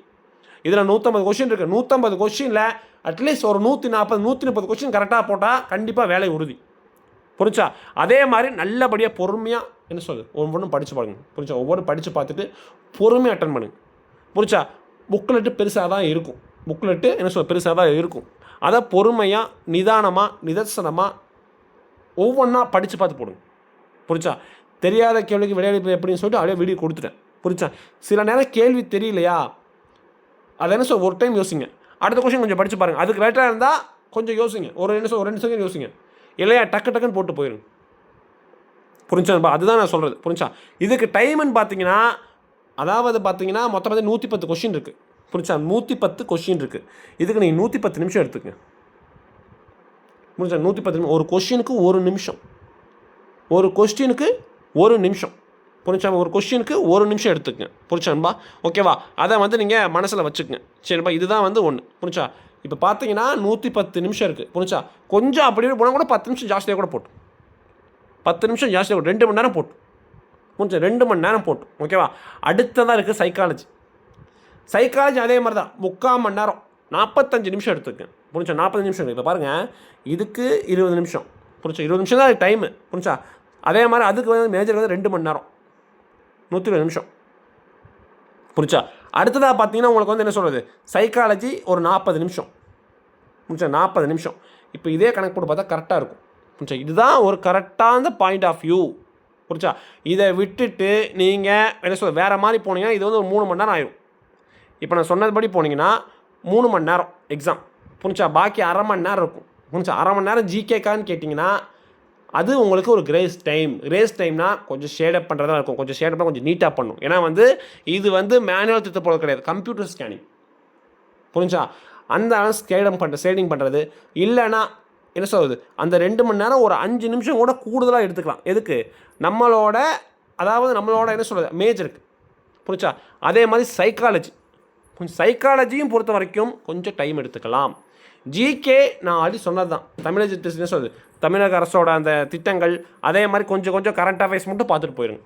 இதில் நூற்றம்பது கொஷின் இருக்குது நூற்றம்பது கொஷினில் அட்லீஸ்ட் ஒரு நூற்றி நாற்பது நூற்றி முப்பது கொஷின் கரெக்டாக போட்டால் கண்டிப்பாக வேலை உறுதி. புரிஞ்சா? அதே மாதிரி நல்லபடியாக பொறுமையாக என்ன சொல்லுது ஒவ்வொன்றும் படித்து பாருங்க. புரிஞ்சா? ஒவ்வொன்றும் படித்து பார்த்துட்டு பொறுமையாக அட்டன் பண்ணுங்க. புரிச்சா புக்லெட்டு பெருசாக தான் இருக்கும். புக்லெட்டு என்ன சொல்ல பெருசாக தான் இருக்கும். அதை பொறுமையாக நிதானமாக நிதர்சனமாக ஒவ்வொன்றா படித்து பார்த்து போடுங்க. புரிச்சா தெரியாத கேள்விக்கு விளையாடி எப்படின்னு சொல்லிட்டு அப்படியே வீடியோ கொடுத்துட்டேன். புரிச்சா சில நேரம் கேள்வி தெரியலையா? அதை என்ன சொல் ஒரு டைம் யோசிங்க. அடுத்த கொஸ்டின் கொஞ்சம் படித்து பாருங்கள் அதுக்கு லேட்டாக இருந்தால் கொஞ்சம் யோசிங்க. ஒரு என்ன சொல் ஒரு ரெண்டு செகண்ட் யோசிங்க. இல்லையா டக்கு டக்குன்னு போட்டு போயிடும் புரிஞ்சா? அதுதான் நான் சொல்கிறது புரிஞ்சா? இதுக்கு டைம்னு பார்த்தீங்கன்னா அதாவது பார்த்தீங்கன்னா மொத்தம் வந்து நூற்றி பத்து கொஷின் இருக்குது புரிஞ்சா? நூற்றி பத்து கொஷின் இருக்குது இதுக்கு நீங்கள் நூற்றி பத்து நிமிஷம் எடுத்துக்கங்க. புரிஞ்சா? நூற்றி பத்து நிமிஷம். ஒரு கொஷினுக்கு ஒரு நிமிஷம். ஒரு கொஸ்டினுக்கு ஒரு நிமிஷம். புரிஞ்சா? ஒரு கொஸ்டினுக்கு ஒரு நிமிஷம் எடுத்துக்கங்க. புரிச்சான்பா ஓகேவா அதை வந்து நீங்கள் மனசில் வச்சுக்கங்க. சரிப்பா? இதுதான் வந்து ஒன்று புரிஞ்சா? இப்போ பார்த்தீங்கன்னா நூற்றி பத்து நிமிஷம் இருக்குது புரிஞ்சா? கொஞ்சம் அப்படி போனால் கூட பத்து நிமிஷம் ஜாஸ்தியாக கூட போட்டு பத்து நிமிஷம் ஜாஸ்தியாக போட்டு ரெண்டு மணி நேரம் போட்டு புரிஞ்சா? ரெண்டு மணி நேரம் போட்டு ஓகேவா அடுத்ததாக இருக்குது சைக்காலஜி சைக்காலஜி அதே மாதிரி தான் முக்கால் மணி நேரம். நாற்பத்தஞ்சு நிமிஷம் எடுத்துக்கேன் புரிஞ்சா? நாற்பத்தஞ்சு நிமிஷம் இப்போ பாருங்கள் இதுக்கு இருபது நிமிஷம். புரிஞ்சா? இருபது நிமிஷம் தான் டைமு புரிஞ்சா? அதே மாதிரி அதுக்கு வந்து மேஜர் வந்து ரெண்டு மணி நேரம். நூற்றி இருபது நிமிஷம். புரிச்சா அடுத்ததாக பார்த்தீங்கன்னா உங்களுக்கு வந்து என்ன சொல்கிறது சைக்காலஜி ஒரு நாற்பது நிமிஷம். முடிச்சா நாற்பது நிமிஷம். இப்போ இதே கணக்கு போட்டு பார்த்தா கரெக்டாக இருக்கும். புரிச்சா இதுதான் ஒரு கரெக்டான பாயிண்ட் ஆஃப் வியூ புரிச்சா இதை விட்டுட்டு நீங்கள் என்ன சொல்ற வேறு மாதிரி போனீங்கன்னா இது வந்து ஒரு மூணு மணி நேரம் ஆயிடும் இப்போ நான் சொன்னதுபடி போனீங்கன்னா மூணு மணி நேரம் எக்ஸாம் புரிஞ்சா பாக்கி அரை மணி நேரம் இருக்கும். புரிஞ்சா அரை மணி நேரம் ஜிகேக்கான்னு கேட்டிங்கன்னா அது உங்களுக்கு ஒரு கிரேஸ் டைம் கிரேஸ் டைம்னா கொஞ்சம் ஷேடப் பண்ணுறதா இருக்கும். கொஞ்சம் ஷேடப் கொஞ்சம் நீட்டாக பண்ணும். ஏன்னா வந்து இது வந்து மேனுவல் திட்ட போல கிடையாது. கம்ப்யூட்டர் ஸ்கேனிங் புரிஞ்சா? அந்த ஸ்கேடம் பண்ணுற ஷேடிங் பண்ணுறது இல்லைன்னா என்ன சொல்வது அந்த ரெண்டு மணி நேரம் ஒரு அஞ்சு நிமிஷம் கூட கூடுதலாக எடுத்துக்கலாம். எதுக்கு? நம்மளோட அதாவது நம்மளோட என்ன சொல்கிறது மேஜருக்கு புரிச்சா அதே மாதிரி சைக்காலஜி கொஞ்சம் சைக்காலஜியும் பொறுத்த வரைக்கும் கொஞ்சம் டைம் எடுத்துக்கலாம். ஜிகே நான் ஆல்ரெடி சொன்னது தான் தமிழக என்ன சொல்றது தமிழக அரசோட அந்த திட்டங்கள் அதே மாதிரி கொஞ்சம் கொஞ்சம் கரண்ட் அஃபேர்ஸ் மட்டும் பார்த்துட்டு போயிருங்க.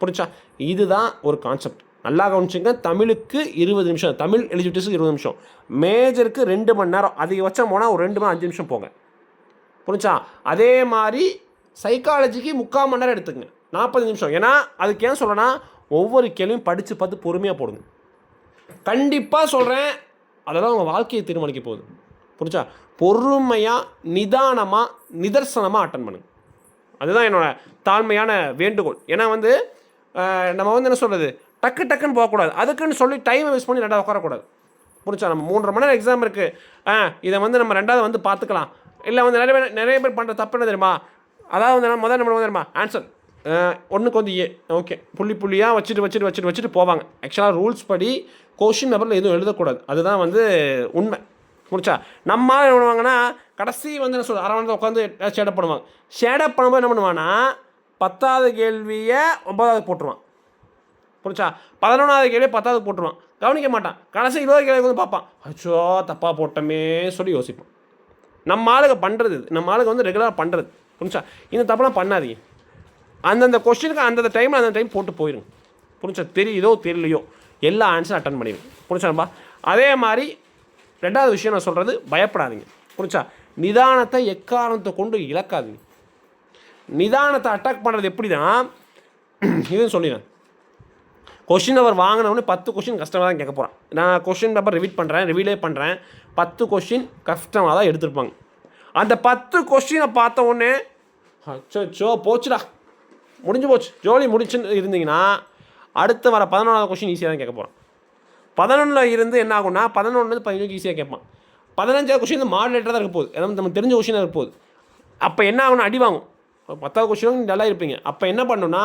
புரிச்சா இதுதான் ஒரு கான்செப்ட் நல்லா கவனிச்சுங்க தமிழுக்கு இருபது நிமிஷம். தமிழ் எலிஜிபிலிட்டிஸுக்கு இருபது நிமிஷம். மேஜருக்கு ரெண்டு மணி நேரம். அதிகபட்சம் போனால் ஒரு ரெண்டு மணி அஞ்சு நிமிஷம் போங்க. புரிஞ்சா? அதே மாதிரி சைக்காலஜிக்கு முக்கால் மணி நேரம் எடுத்துக்கங்க. நாற்பது நிமிஷம். ஏன்னா அதுக்கு ஏன் சொல்கிறேன்னா ஒவ்வொரு கேள்வியும் படித்து பார்த்து பொறுமையாக போடுங்க. கண்டிப்பாக சொல்கிறேன் அதெல்லாம் உங்கள் வாழ்க்கையை தீர்மானிக்க போகுது. புரிஞ்சா? பொறுமையாக நிதானமாக நிதர்சனமாக அட்டன் பண்ணுங்க. அதுதான் என்னோடய தாழ்மையான வேண்டுகோள். ஏன்னா வந்து நம்ம வந்து என்ன சொல்கிறது டக்கு டக்குன்னு போகக்கூடாது. அதுக்குன்னு சொல்லி டைமை வேஸ்ட் பண்ணி ரெண்டாவது உட்காரக்கூடாது. புரிஞ்சா? நம்ம மூன்றரை மணி நேரம் எக்ஸாம் இருக்குது ஆ இதை வந்து நம்ம ரெண்டாவது வந்து பார்த்துக்கலாம். இல்லை வந்து நிறைய பேர் நிறைய பேர் பண்ணுற தப்பு என்ன தெரியுமா? அதாவது வந்து முதல் நம்ம வந்து தெரியுமா? ஆன்சர் ஒன்றுக்கு வந்து ஏ. ஓகே. புள்ளி புள்ளியாக வச்சுட்டு வச்சுட்டு வச்சுட்டு வச்சுட்டு போவாங்க. ஆக்சுவலாக ரூல்ஸ் படி கொஷின் பேப்பரில் எதுவும் எழுதக்கூடாது. அதுதான் வந்து உண்மை. முடிச்சா? நம்ம ஆள் என்ன பண்ணுவாங்கன்னா கடைசி வந்து என்ன சொல்ல அரை மணி உட்காந்து ஷேடப் பண்ணுவாங்க. ஷேடப் பண்ணும்போது என்ன பண்ணுவான்னா பத்தாவது கேள்வியை ஒன்பதாவது போட்டுருவான். புரிச்சா பதினொன்றாவது கேள்வி பத்தாவது போட்டுருவான். கவனிக்க மாட்டான். கடைசி இருபது கேள்வி வந்து பார்ப்பான். அச்சோ தப்பாக போட்டோமே சொல்லி யோசிப்பான். நம்ம ஆளுங்க பண்ணுறது இது. நம்ம ஆளுங்க வந்து ரெகுலராக பண்ணுறது புரிஞ்சா? இந்த தப்பெல்லாம் பண்ணாதீங்க. அந்தந்த கொஸ்டினுக்கு அந்தந்த டைமில் அந்த டைம் போட்டு போயிருங்க. புரிஞ்சா? தெரியுதோ தெரியலையோ? எல்லா ஆன்சரும் அட்டன் பண்ணிடுங்க. புரிஞ்சாப்பா அதே மாதிரி ரெண்டாவது விஷயம் நான் சொல்கிறது பயப்படாதீங்க. புரிஞ்சா? நிதானத்தை எக்காரணத்தை கொண்டு இழக்காதீங்க. நிதானத்தை அட்டாக் பண்ணுறது எப்படி தான் இதுன்னு சொல்லிடுறேன். கொஷின் அவர் வாங்கினவொடனே பத்து கொஷின் கஷ்டமாக தான் கேட்க போகிறான் நான் கொஷின் பேப்பர் ரிவீட் பண்ணுறேன் ரிவீலே பண்ணுறேன் பத்து கொஷின் கஷ்டமாக தான் எடுத்திருப்பாங்க. அந்த பத்து கொஷினை பார்த்த உடனே அச்சோ போச்சுடா. முடிஞ்சு போச்சு. ஜோலி முடிச்சுன்னு இருந்தீங்கன்னா அடுத்து வர பதினொன்றாவது கொஷின் ஈஸியாக தான் கேட்க போகிறான் பதினொன்றில் இருந்து என்ன ஆகும்னா பதினொன்றுலேருந்து பதினஞ்சு ஈஸியாக கேட்பான். பதினஞ்சாவது கொஷின் வந்து மாடலேட்டராக தான் இருக்க போகுது. ஏன்னா நமக்கு தெரிஞ்ச கொஷினாக இருக்க போகுது. அப்போ என்ன ஆகும்னா அடி வாங்கும். பத்தாவது கொஷினும் நல்லா இருப்பீங்க. அப்போ என்ன பண்ணணும்னா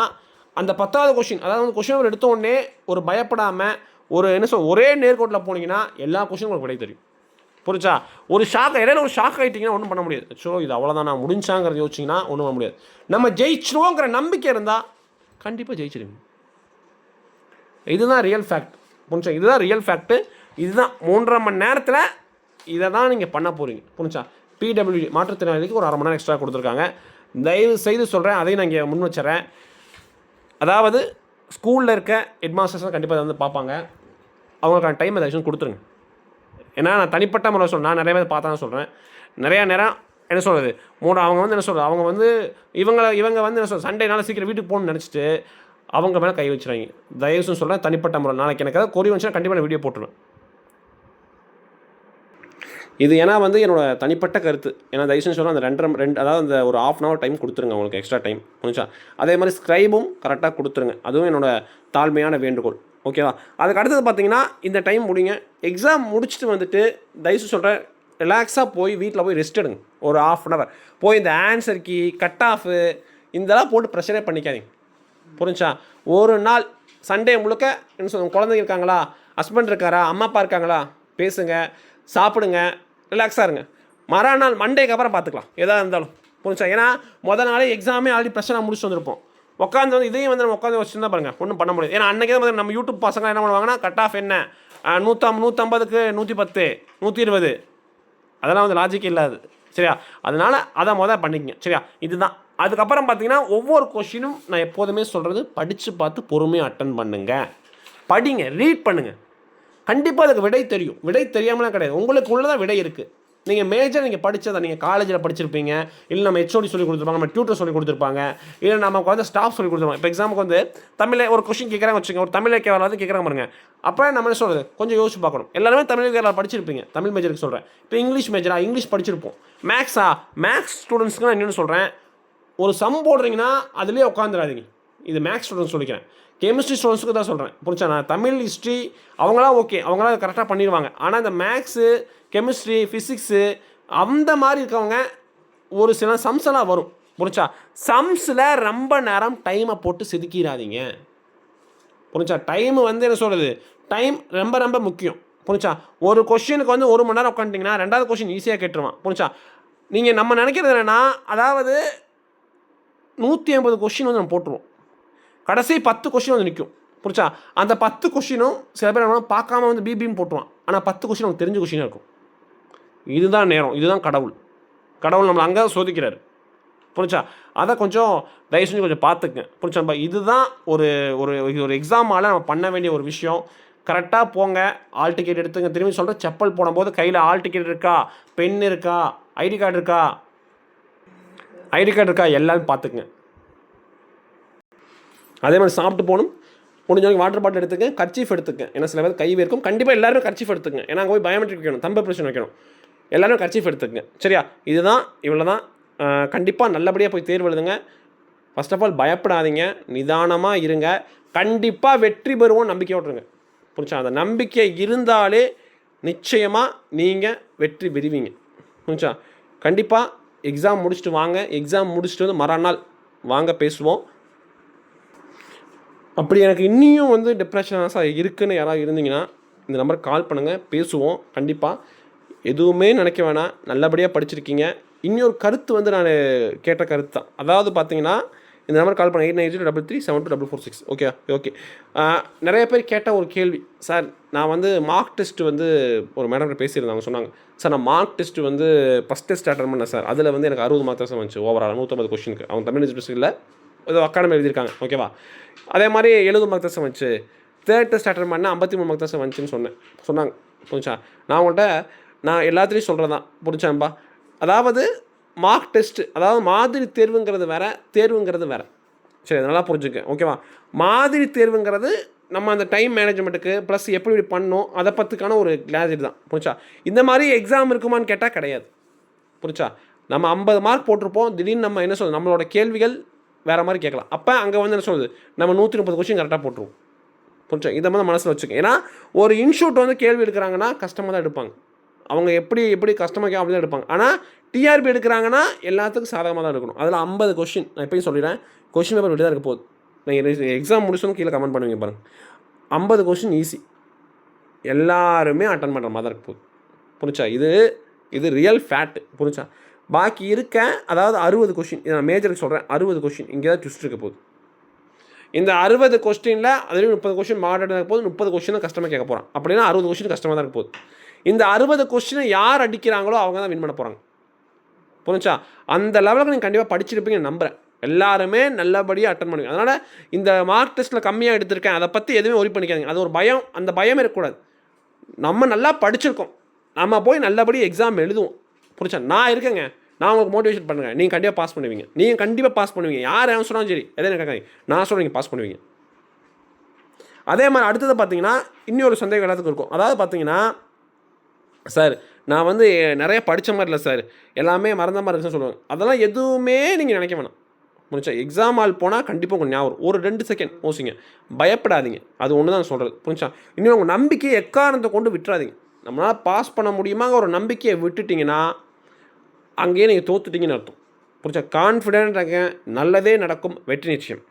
அந்த பத்தாவது கொஷின் அதாவது கொஷின் எடுத்த உடனே ஒரு பயப்படாமல் ஒரு என்ன சொல் ஒரே நேர்கோட்டில் போனீங்கன்னா எல்லா கொஷினும் உங்களுக்கு விடை தெரியும். புரிச்சா ஒரு ஷாக் இடையில ஒரு ஷாக் ஆகிட்டிங்கன்னா ஒன்றும் பண்ண முடியாது. ஸோ இது அவ்வளோதான் நான் முடிஞ்சாங்கிறத யோசிச்சிங்கன்னா ஒன்றும் பண்ண முடியாது. நம்ம ஜெயிச்சிருவோங்கிற நம்பிக்கை இருந்தால் கண்டிப்பாக ஜெயிச்சிருவீங்க. இதுதான் ரியல் ஃபேக்ட் புரிஞ்சா இதுதான் ரியல் ஃபேக்ட்டு இதுதான் மூன்றரை மணி நேரத்தில் இதை தான் நீங்கள் பண்ண போகிறீங்க புரிஞ்சா பிடபிள்யூ மாற்றுத்திறனாளிக்கு ஒரு அரை மணி நேரம் எக்ஸ்ட்ரா கொடுத்துருக்காங்க. தயவு செய்து சொல்கிறேன் அதையும் நான் இங்கே முன் வச்சுறேன் அதாவது ஸ்கூலில் இருக்க ஹெட்மாஸ்டர்ஸ்லாம் கண்டிப்பாக வந்து பார்ப்பாங்க. அவங்களுக்கான டைம் ஏதாச்சும் கொடுத்துருங்க. ஏன்னா நான் தனிப்பட்ட முறை சொல்கிறேன் நான் நிறைய பேர் பார்த்தா தான் சொல்கிறேன் நிறையா நேரம் என்ன சொல்கிறது மூணு அவங்க வந்து என்ன சொல்கிறது அவங்க வந்து இவங்களை இவங்க வந்து என்ன சொல்றது? சண்டேனால சீக்கிரம் வீட்டுக்கு போகணும்னு நினச்சிட்டு அவங்க மேலே கை வச்சுறாங்க. தயவுசு சொல்கிறேன் தனிப்பட்ட முறை. நாளைக்கு எனக்கு ஏதாவது கோரி வந்துச்சுன்னா கண்டிப்பாக நான் வீடியோ போட்டுருவேன். இது ஏன்னா வந்து என்னோடய தனிப்பட்ட கருத்து. ஏன்னா தயவுசெய்து சொல்கிறேன் அந்த ரெண்டரை ரெண்டு அதாவது அந்த ஒரு ஆஃப் அன் ஹவர் டைம் கொடுத்துருங்க உங்களுக்கு எக்ஸ்ட்ரா டைம் புரிஞ்சா அதே மாதிரி ஸ்க்ரைபும் கரெக்டாக கொடுத்துருங்க. அதுவும் என்னோடய தாழ்மையான வேண்டுகோள். ஓகேவா அதுக்கு அடுத்தது பார்த்தீங்கன்னா இந்த டைம் முடிங்க. எக்ஸாம் முடிச்சுட்டு வந்துட்டு தயவுசு சொல்கிறேன் ரிலாக்ஸாக போய் வீட்டில் போய் ரெஸ்ட் எடுங்க. ஒரு ஆஃப் அன் ஹவர் போய் இந்த ஆன்சர் கீ கட் ஆஃபு இதெல்லாம் போட்டு ப்ரெஷரே பண்ணிக்காதீங்க. புரிஞ்சா? ஒரு நாள் சண்டே முழுக்க என்ன சொல்லுங்க குழந்தைங்க இருக்காங்களா? ஹஸ்பண்ட் இருக்காரா? அம்மா அப்பா இருக்காங்களா? பேசுங்க சாப்பிடுங்க ரிலாக்ஸாக இருங்க. மறுநாள் மண்டேக்கு அப்புறம் பார்த்துக்கலாம். எதாக இருந்தாலும். புரிஞ்சா? ஏன்னா முதல் நாளே எக்ஸாமே ஆல்ரெடி பிரச்சனை முடிச்சுட்டு வந்திருப்போம். உட்காந்து வந்து இதையும் வந்து நம்ம உட்காந்து வச்சுருந்தா பாருங்க ஒன்றும் பண்ண முடியாது. ஏன்னா அன்றைக்கே வந்து நம்ம யூடியூப் பசங்க என்ன பண்ணுவாங்கன்னா கட் ஆஃப் என்ன? நூற்றம் நூற்றம்பதுக்கு நூற்றி பத்து நூற்றி இருபது அதெல்லாம் வந்து லாஜிக் இல்லாது சரியா? அதனால் அதை மொதல் பண்ணிக்கங்க. சரியா? இதுதான். அதுக்கப்புறம் பார்த்தீங்கன்னா ஒவ்வொரு கொஷினும் நான் எப்போதுமே சொல்கிறது படித்து பார்த்து பொறுமையாக அட்டன் பண்ணுங்க. படிங்க ரீட் பண்ணுங்க. கண்டிப்பாக அதுக்கு விடை தெரியும். விடை தெரியாமலாம் கிடையாது. உங்களுக்கு உள்ளதான் விடை இருக்குது நீங்கள் மேஜர் நீங்கள் படித்ததை நீங்கள் காலேஜில் படிச்சிருப்பீங்க. இல்லை நம்ம ஹெச்ஓடி சொல்லி கொடுத்துருப்பாங்க நம்ம டியூட்டர் சொல்லி கொடுத்துருப்பாங்க. இல்லை நமக்கு வந்து ஸ்டாஃப் சொல்லி கொடுத்துருப்பாங்க. இப்போ எக்ஸாமுக்கு வந்து தமிழில் ஒரு கொஷின் கேட்குறாங்க வச்சுங்க ஒரு தமிழ் கேரளாவது கேட்குறாங்க பாருங்க. அப்போ நம்ம என்ன சொல்கிறது கொஞ்சம் யோசிச்சு பார்க்கணும். எல்லாருமே தமிழ் கேரளா படிச்சிருப்பீங்க. தமிழ் மேஜருக்கு சொல்கிறேன் இப்போ இங்கிலீஷ் மேஜரா இங்கிலீஷ் படிச்சிருப்போம். மேக்ஸா மேக்ஸ் ஸ்டூடெண்ட்ஸ்க்கு நான் என்னென்னு சொல்கிறேன் ஒரு சம் போடுறீங்கன்னா அதுலேயே உட்காந்துடாதீங்க இது மேக்ஸ் ஸ்டூடெண்ட்ஸ் சொல்லிக்கிறேன். கெமிஸ்ட்ரி ஸ்டூடெண்ட்ஸுக்கு தான் சொல்கிறேன் புரிச்சா நான் தமிழ் ஹிஸ்ட்ரி அவங்களாம் ஓகே அவங்களாம் கரெக்டாக பண்ணிடுவாங்க. ஆனால் இந்த மேக்ஸு கெமிஸ்ட்ரி ஃபிசிக்ஸு அந்த மாதிரி இருக்கவங்க ஒரு சில சம்ஸ் எல்லாம் வரும். புரிச்சா சம்ஸில் ரொம்ப நேரம் டைமை போட்டு செதுக்கிடாதீங்க. புரிஞ்சா டைம் வந்து என்ன சொல்கிறது டைம் ரொம்ப ரொம்ப முக்கியம். புரிஞ்சா ஒரு கொஷினுக்கு வந்து ஒரு மணி நேரம் உட்காந்துட்டிங்கன்னா ரெண்டாவது கொஷின் ஈஸியாக கேட்டுருவான். புரிஞ்சா நீங்கள் நம்ம நினைக்கிறது என்னென்னா அதாவது நூற்றி ஐம்பது கொஷின் வந்து நம்ம போட்டுருவோம். கடைசி பத்து கொஷின் வந்து நிற்கும் புரிச்சா அந்த பத்து கொஷினும் சில பேர் என்ன பார்க்காம வந்து பிபின்னு போட்டுருவான். ஆனால் பத்து கொஷின் நமக்கு தெரிஞ்ச கொஷினாக இருக்கும். இதுதான் நேரம். இதுதான் கடவுள். கடவுள் நம்மளை அங்கே சோதிக்கிறாரு. புரிச்சா அதை கொஞ்சம் தயவு செஞ்சு கொஞ்சம் பார்த்துக்குங்க. புரிச்சா நம்ம இதுதான் ஒரு ஒரு ஒரு எக்ஸாமால் நம்ம பண்ண வேண்டிய ஒரு விஷயம். கரெக்டாக போங்க. ஆல் டிக்கெட் எடுத்துங்க. திரும்பி சொல்கிறேன் செப்பல் போடும்போது கையில் ஆல் டிக்கெட் இருக்கா? பென் இருக்கா? ஐடி கார்டு இருக்கா? ஐடி கார்டு இருக்கா எல்லாமே பார்த்துக்குங்க. அதே மாதிரி சாப்பிட்டு போகணும். முடிஞ்ச வரைக்கும் வாட்டர் பாட்டில் எடுத்துக்க கர்ச்சீஃப் எடுத்துக்க ஏன்னா சில பேர் கை இருக்கும் கண்டிப்பாக எல்லாரும் கர்ச்சீஃப் எடுத்துங்க ஏன்னா அங்கே போய் பயோமெட்ரிக் வைக்கணும். தம்ப பிரச்சனை வைக்கணும். எல்லாரும் கர்ச்சீஃப் எடுத்துக்கங்க. சரியா? இதுதான் இவ்வளோ தான் கண்டிப்பாக நல்லபடியாக போய் தேர்வு எழுதுங்க. ஃபர்ஸ்ட் ஆஃப் ஆல் பயப்படாதீங்க. நிதானமாக இருங்க. கண்டிப்பாக வெற்றி பெறுவோம் நம்பிக்கை விட்ருங்க புரிச்சா அந்த நம்பிக்கை இருந்தாலே நிச்சயமாக நீங்கள் வெற்றி பெறுவீங்க. புரிச்சா கண்டிப்பாக எக்ஸாம் முடிச்சுட்டு வாங்க. எக்ஸாம் முடிச்சுட்டு வந்து மறுநாள் வாங்க பேசுவோம். அப்படி எனக்கு இன்னியும் வந்து டிப்ரெஷனாக இருக்குதுன்னு யாராவது இருந்தீங்கன்னா இந்த நம்பருக்கு கால் பண்ணுங்கள் பேசுவோம். கண்டிப்பாக எதுவுமே நினைக்க வேணாம். நல்லபடியாக படிச்சிருக்கீங்க. இன்னொரு கருத்து வந்து நான் கேட்ட கருத்து தான். அதாவது பார்த்தீங்கன்னா இந்த நம்பர் கால் பண்ண eight nine zero double three seven two double four six okay okay நிறைய பேர் கேட்ட ஒரு கேள்வி. சார் நான் வந்து மார்க் டெஸ்ட் வந்து ஒரு மேடம் பேசியிருந்தாங்க சொன்னாங்க சார் நான் மார்க் டெஸ்ட் வந்து ஃபஸ்ட் டெஸ்ட் அட்டன் பண்ணேன் சார். அதில் வந்து எனக்கு அறுபது மார்க் தான் வந்துச்சு ஓவரால் நூற்றம்பது கொஷினுக்கு அவங்க தமிழ் இல்லை ஏதோ அக்காடமி எழுதியிருக்காங்க. ஓகேவா அதே மாதிரி எழுபது மார்க் தான் வந்துச்சு. தேர்ட் டெஸ்ட் அட்டன் பண்ணால் ஐம்பத்தி மூணு மார்க் தான் வந்துச்சுன்னு சொன்னேன். சொன்னாங்க புரிஞ்சா நான் உங்கள்கிட்ட நான் எல்லாத்துலேயும் சொல்கிறது தான் புரிஞ்சாம்பா அதாவது மார்க் டெஸ்ட்டு அதாவது மாதிரி தேர்வுங்கிறது வேற தேர்வுங்கிறது வேற. சரி நல்லா புரிஞ்சுக்க ஓகேவா மாதிரி தேர்வுங்கிறது நம்ம அந்த டைம் மேனேஜ்மெண்ட்டுக்கு ப்ளஸ் எப்படி இப்படி பண்ணோம் அதை பற்றிக்கான ஒரு கிளாஜெட் தான். புரிச்சா இந்த மாதிரி எக்ஸாம் இருக்குமான்னு கேட்டால் கிடையாது. புரிச்சா நம்ம ஐம்பது மார்க் போட்டிருப்போம் திடீர்னு நம்ம என்ன சொல்லுது நம்மளோட கேள்விகள் வேறு மாதிரி கேட்கலாம். அப்போ அங்கே வந்து என்ன சொல்லுது நம்ம நூற்றி முப்பது கொஸ்டின் கரெக்டாக போட்டுருவோம். புரிச்சா இதை மாதிரி மனசில் வச்சுக்கோங்க. ஏன்னா ஒரு இன்ஷூட் வந்து கேள்வி எடுக்கிறாங்கன்னா கஷ்டமாக தான் எடுப்பாங்க. அவங்க எப்படி எப்படி கஸ்டமர் அப்படி தான் எடுப்பாங்க. ஆனால் டிஆர்பி எடுக்கிறாங்கன்னா எல்லாத்துக்கும் சாதகமாக தான் எடுக்கணும். அதில் ஐம்பது கொஷின் நான் எப்பயும் சொல்லிடுறேன். கொஷின் பேப்பர் இப்படி தான் இருக்க போகுது. நீங்கள் எக்ஸாம் முடிச்சோன்னு கீழே கமெண்ட் பண்ணுவீங்க பாருங்கள் ஐம்பது கொஷின் ஈஸி எல்லாருமே அட்டன் பண்ணுற மாதிரி தான் இருக்க போகுது. புரிச்சா இது இது ரியல் ஃபேட்டு புரிச்சா பாக்கி இருக்க அதாவது அறுபது கொஷின் இதை நான் மேஜருக்கு சொல்கிறேன் அறுபது கொஷின் இங்கே தான் ட்விஸ்ட் இருக்க போகுது. இந்த அறுபது கொஸ்டினில் அதுலேயும் முப்பது கொஸ்டின் மாடர்ன் போது முப்பது கொஸ்டின் கஷ்டமாக கேட்க போகிறான் அப்படின்னா அறுபது கொஸ்டின் கஷ்டமாக தான் இருக்க போகுது. இந்த அறுபது கொஸ்டினை யார் அடிக்கிறாங்களோ அவங்க தான் வின் பண்ண போகிறாங்க புரிஞ்சா அந்த லெவலுக்கு நீங்கள் கண்டிப்பாக படிச்சிருப்பீங்க நம்புகிறேன் எல்லாருமே நல்லபடியாக அட்டன் பண்ணுவீங்க. அதனால் இந்த மார்க் டெஸ்ட்டில் கம்மியாக எடுத்திருக்கேன். அதை பற்றி எதுவுமே ஒரி பண்ணிக்காதீங்க. அது ஒரு பயம். அந்த பயம் இருக்கக்கூடாது. நம்ம நல்லா படிச்சிருக்கோம். நம்ம போய் நல்லபடியாக எக்ஸாம் எழுதுவோம். புரிச்சா நான் இருக்கேங்க. நான் உங்களுக்கு மோட்டிவேஷன் பண்ணுங்க நீங்கள் கண்டிப்பாக பாஸ் பண்ணுவீங்க. நீங்கள் கண்டிப்பாக பாஸ் பண்ணுவீங்க. யார் எவன் சொன்னாலும் சரி. எதை எனக்கு நான் சொல்கிறேன் நீங்கள் பாஸ் பண்ணுவீங்க. அதே மாதிரி அடுத்தது பார்த்தீங்கன்னா இன்னொரு சந்தேகம் எல்லாத்துக்கும் இருக்கும். அதாவது பார்த்தீங்கன்னா சார் நான் வந்து நிறைய படித்த மாதிரி இல்லை சார். எல்லாமே மறந்த மாதிரி இருக்குன்னு சொல்லுவாங்க. அதெல்லாம் எதுவுமே நீங்கள் நினைக்க வேணாம். புரிஞ்சா எக்ஸாம் ஆள் போனால் கண்டிப்பாக கொஞ்சம் ஞாபகம் ஒரு ரெண்டு செகண்ட் யோசிங்க. பயப்படாதீங்க. அது ஒன்று தான் சொல்கிறது புரிஞ்சா இன்னும் உங்கள் நம்பிக்கையை எக்காரணத்தை கொண்டு விட்டுறாதீங்க. நம்மளால் பாஸ் பண்ண முடியுமாங்க ஒரு நம்பிக்கையை விட்டுட்டிங்கன்னா அங்கேயே நீங்கள் தோத்துட்டிங்கன்னு அர்த்தம். புரிஞ்சா கான்ஃபிடென்ட் நல்லதே நடக்கும். வெற்றி நிச்சயம்.